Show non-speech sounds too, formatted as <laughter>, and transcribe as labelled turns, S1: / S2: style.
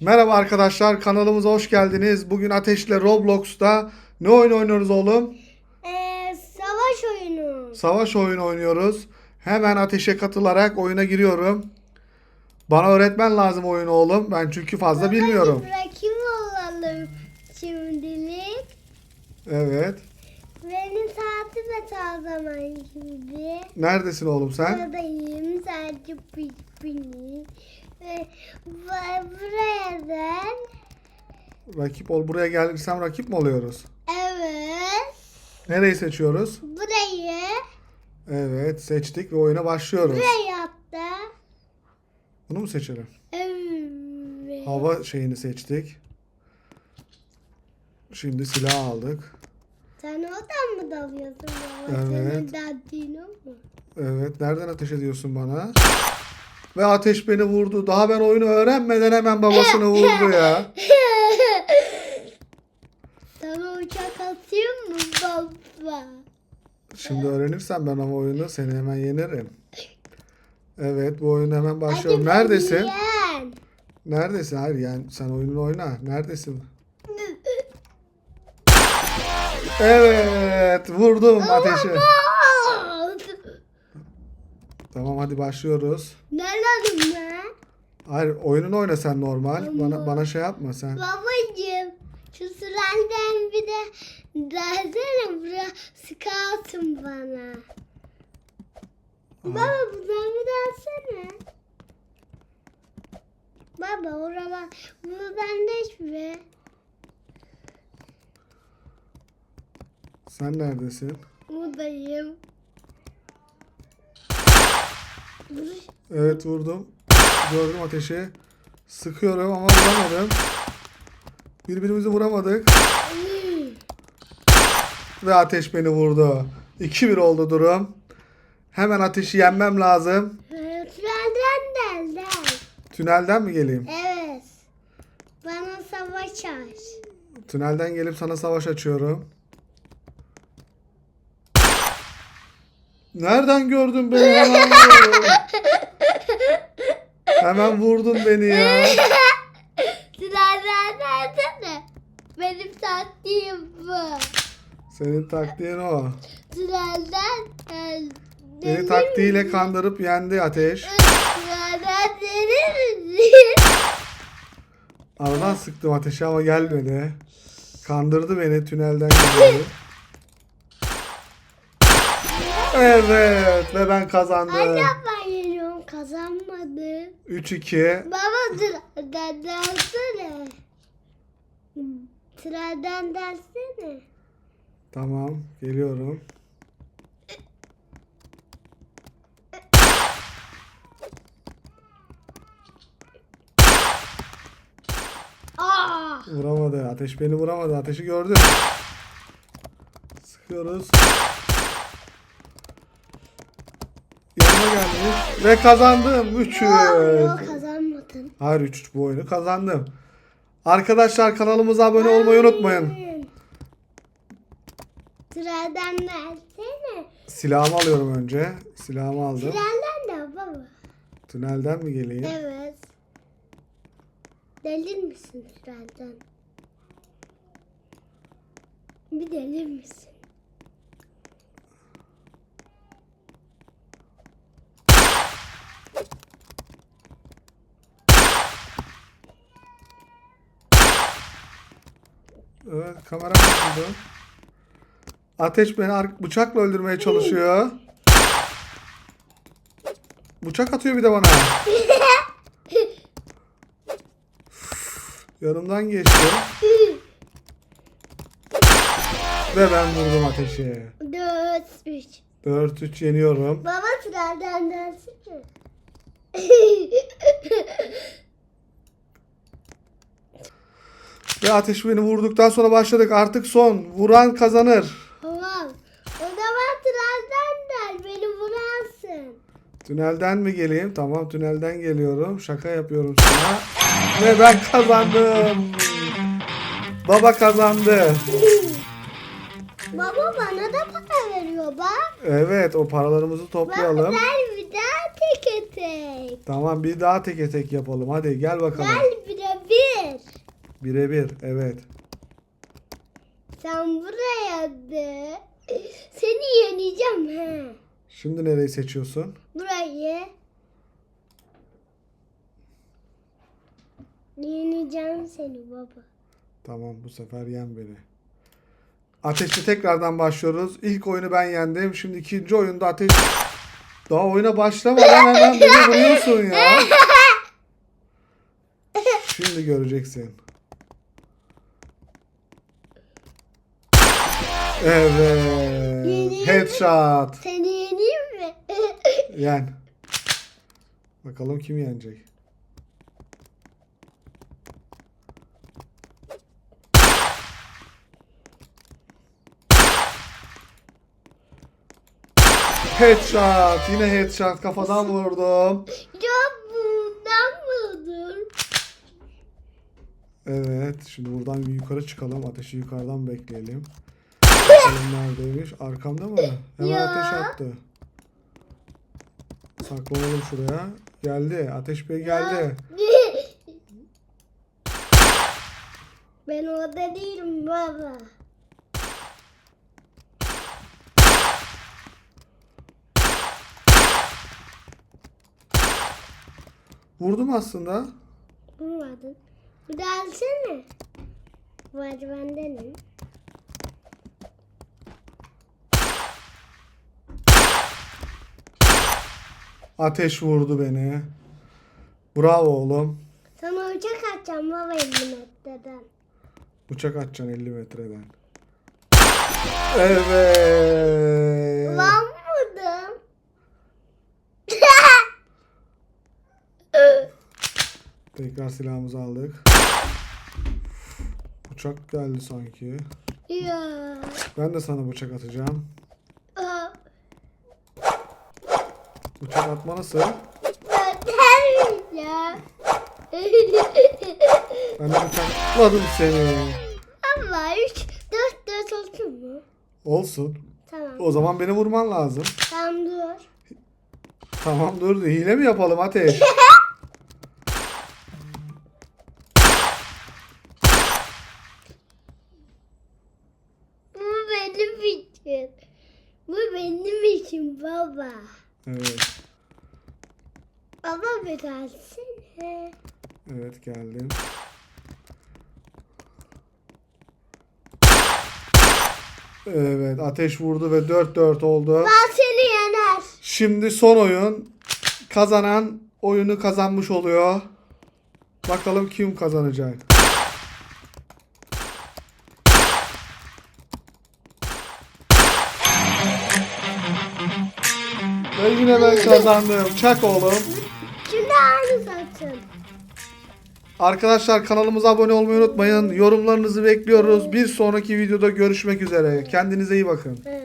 S1: Merhaba arkadaşlar kanalımıza hoş geldiniz. Bugün Ateş'le Roblox'ta ne oyun oynuyoruz oğlum?
S2: Ee, savaş oyunu.
S1: Savaş oyunu oynuyoruz. Hemen Ateş'e katılarak oyuna giriyorum. Bana öğretmen lazım oyunu oğlum. Ben çünkü fazla bilmiyorum.
S2: Bırakayım olalım şimdilik.
S1: Evet.
S2: Benim saatim de ta zaman gibi.
S1: Neredesin oğlum sen?
S2: Buradayım sadece beni. Ve bu- buradan
S1: Rakip ol. Buraya gelirsem rakip mi oluyoruz?
S2: evet
S1: Nereyi seçiyoruz?
S2: burayı
S1: Evet seçtik ve oyuna başlıyoruz.
S2: buraya attı.
S1: Bunu mu seçelim?
S2: Evet.
S1: Hava şeyini seçtik. Şimdi silah aldık.
S2: Sen oradan mı dalıyorsun? baba?
S1: Evet.
S2: Senin mu?
S1: Evet. Nereden ateş ediyorsun bana? Ve ateş beni vurdu. Daha ben oyunu öğrenmeden hemen babasını vurdu ya. <laughs>
S2: Sana uçak atayım mı baba?
S1: Şimdi öğrenirsen ben ama oyunu seni hemen yenerim. Evet bu oyun hemen başlıyorum. Neredesin?
S2: Yen.
S1: Neredesin? Hayır yani sen oyununu oyna. Neredesin? <laughs> Evet vurdum ateşi. Tamam hadi başlıyoruz.
S2: Nerede ben?
S1: Hayır oyununu oyna sen normal. Bana
S2: Ama-
S1: bana şey yapma sen.
S2: Babacım şu sürenden bir de dersene bura scout'um bana. Baba buradan bir dersene. Baba oralar buradan değişme.
S1: Sen neredesin?
S2: Buradayım.
S1: Evet vurdum. Gördüm ateşi. Sıkıyorum ama vuramadım. Birbirimizi vuramadık. Ve ateş beni vurdu. 2-1 oldu durum. Hemen ateşi yenmem lazım.
S2: Sürenden derler.
S1: Tünelden mi geleyim?
S2: Evet. Bana savaş aç.
S1: Tünelden gelip sana savaş açıyorum. Nereden gördün beni hemen? hemen vurdun beni ya.
S2: Sürenden dersene. Benim taktiğim bu.
S1: Senin taktiğin o.
S2: Sürenden
S1: Beni taktiğiyle kandırıp yendi ateş.
S2: Sürenden denir?
S1: Aradan sıktım ateşi ama gelmedi. Kandırdı beni tünelden geldi. Evet ve ben kazandım.
S2: Anne ben yeniyorum kazanmadım.
S1: 3-2.
S2: Baba sürenden dersene. Sürenden dersene.
S1: Tamam geliyorum. Vuramadı. Ateş beni vuramadı. Ateşi gördü. Sıkıyoruz. Ve kazandım. 3
S2: Yok, yok kazanmadın.
S1: Hayır 3 bu oyunu kazandım. Arkadaşlar kanalımıza abone olmayı unutmayın.
S2: Süreden dersene.
S1: Silahımı alıyorum önce. Silahımı aldım.
S2: Sürenden de baba.
S1: Tünelden mi geleyim?
S2: Evet. Delir misin sürenden? Bir delir misin?
S1: Evet kamera bozuldu. Ateş beni bıçakla öldürmeye çalışıyor. Bıçak atıyor bir de bana. Yanımdan geçti. Ve ben vurdum ateşi.
S2: Dört, üç.
S1: 4-3 yeniyorum.
S2: Baba sürenden dersene.
S1: Ve ateş beni vurduktan sonra başladık. Artık son. Vuran kazanır.
S2: tamam. O zaman sürenden der. Beni vurarsın.
S1: Tünelden mi geleyim? Tamam tünelden geliyorum. Şaka yapıyorum sana. Ve ben kazandım. Baba kazandı.
S2: Baba bana da para veriyor bak.
S1: Evet o paralarımızı
S2: Bak
S1: toplayalım.
S2: ver bir daha tek tek.
S1: Tamam bir daha tek tek yapalım. Hadi gel bakalım.
S2: De bir.
S1: Birebir evet.
S2: Sen buraya de. Seni yeneceğim ha.
S1: Şimdi nereyi seçiyorsun?
S2: Burayı. Yeneceğim seni baba.
S1: Tamam bu sefer yen beni. Ateşte tekrardan başlıyoruz. İlk oyunu ben yendim. Şimdi ikinci oyunda ateş... Daha oyuna başlamadan hemen beni vuruyorsun ya. <laughs> Şimdi göreceksin. Evet.
S2: Yeneyim?
S1: Headshot.
S2: Seni yeneyim mi? <laughs>
S1: Yen. Bakalım kim yenecek. Headshot. Yine headshot. Kafadan vurdum.
S2: ya bundan mıdır?
S1: Evet. Şimdi buradan bir yukarı çıkalım. Ateşi yukarıdan bekleyelim. Bakalım neredeymiş. Arkamda mı? Hemen
S2: Ya.
S1: ateş attı. Saklanalım şuraya. Geldi. Ateş Bey geldi.
S2: ben orada değilim baba.
S1: Vurdum aslında.
S2: Bulmadın. Bir daha alsana. Var bendenim.
S1: Ateş vurdu beni. Bravo oğlum.
S2: Sana uçak atacağım baba 50 metreden.
S1: Uçak atacaksın 50 metreden. Evet.
S2: Lan vurdum. <laughs>
S1: Tekrar silahımızı aldık. Uçak geldi sanki.
S2: ya.
S1: Ben de sana bıçak atacağım. Bıçak atma nasıl?
S2: Ya.
S1: Ben de bıçakladım seni.
S2: Ama 3 4 4 olsun mu?
S1: Olsun.
S2: Tamam.
S1: O zaman beni vurman lazım.
S2: Tamam dur.
S1: Tamam dur. Hile mi yapalım Ateş? <laughs>
S2: Bu benim için. Bu benim için baba.
S1: Evet.
S2: Baba bir gelsene.
S1: Evet geldim. Evet ateş vurdu ve 4-4 oldu.
S2: Ben seni yener.
S1: Şimdi son oyun. Kazanan oyunu kazanmış oluyor. Bakalım kim kazanacak. Ve yine ben kazandım. Çak oğlum.
S2: Şimdi aynı saçın.
S1: Arkadaşlar kanalımıza abone olmayı unutmayın. Yorumlarınızı bekliyoruz. Bir sonraki videoda görüşmek üzere. Kendinize iyi bakın.
S2: Evet.